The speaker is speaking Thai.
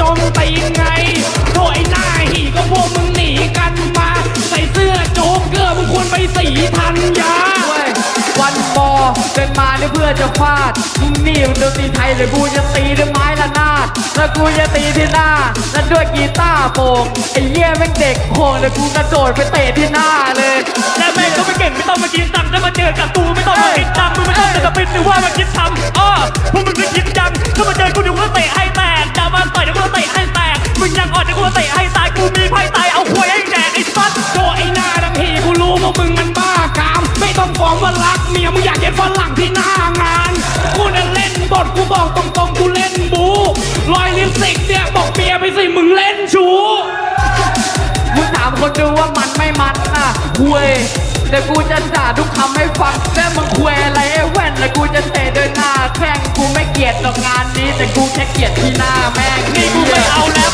จมตีนไงโถไอ้หน้าหี่ก็พวกมึงหนีกันมา ใส่เสื้อโจ๊กเกอร์มึงควรไปสีทันยาวันฟอเป็นมาเนี่ยเพื่อจะฟาดมึงนี่มึงโดนตีไทยเลยกูจะตีด้วยไม้ละนาดแล้วกูจะตีที่หน้าแล้วด้วยกีตาร์โป่งไอ้เหี้ยแม่งเด็กโง่เลยกูกระโดดไปเตะที่หน้าเลยและแม่งก็ไม่เก่งไม่ต้องมากินตังค์ถ้วมาเจอกับกูไม่ต้องมากินตังค์มึงไม่ต้องจะปิดหรือว่ามาคิดทำอ้อพวกมึงไม่คิดจังถ้ามาเจอกูเดี๋ยวกูเตะให้แตกจามา เดี๋ยวกูจะเตะให้ตายกูมีไพ่ตายเอาควยให้แดกไอ้สัสโดไอ้หน้าดังทีกูรู้ว่ามึงมันบ้ากาม ไม่ต้องฟ้องว่ารักเมียมึงอยากเห็นฝรั่งที่หน้างานกูน่ะเล่นบทกูบอกตรงๆกูเล่นบูรอยลิปสติกเนี่ยบอกเมียไปสิมึงเล่นชู้มึงถามคนดูว่ามันไม่มันอะเว้ยแต่กูจะด่าทุกคำให้ฟังแล้วมึงควยอะไรไอ้แว่นแล้วกูจะเตะด้วยหน้าแข้งกูไม่เกลียดหรอกงานนี้ แต่กูแค่เกลียดที่หน้าแม่งนี่กูไม่เอาแล้ว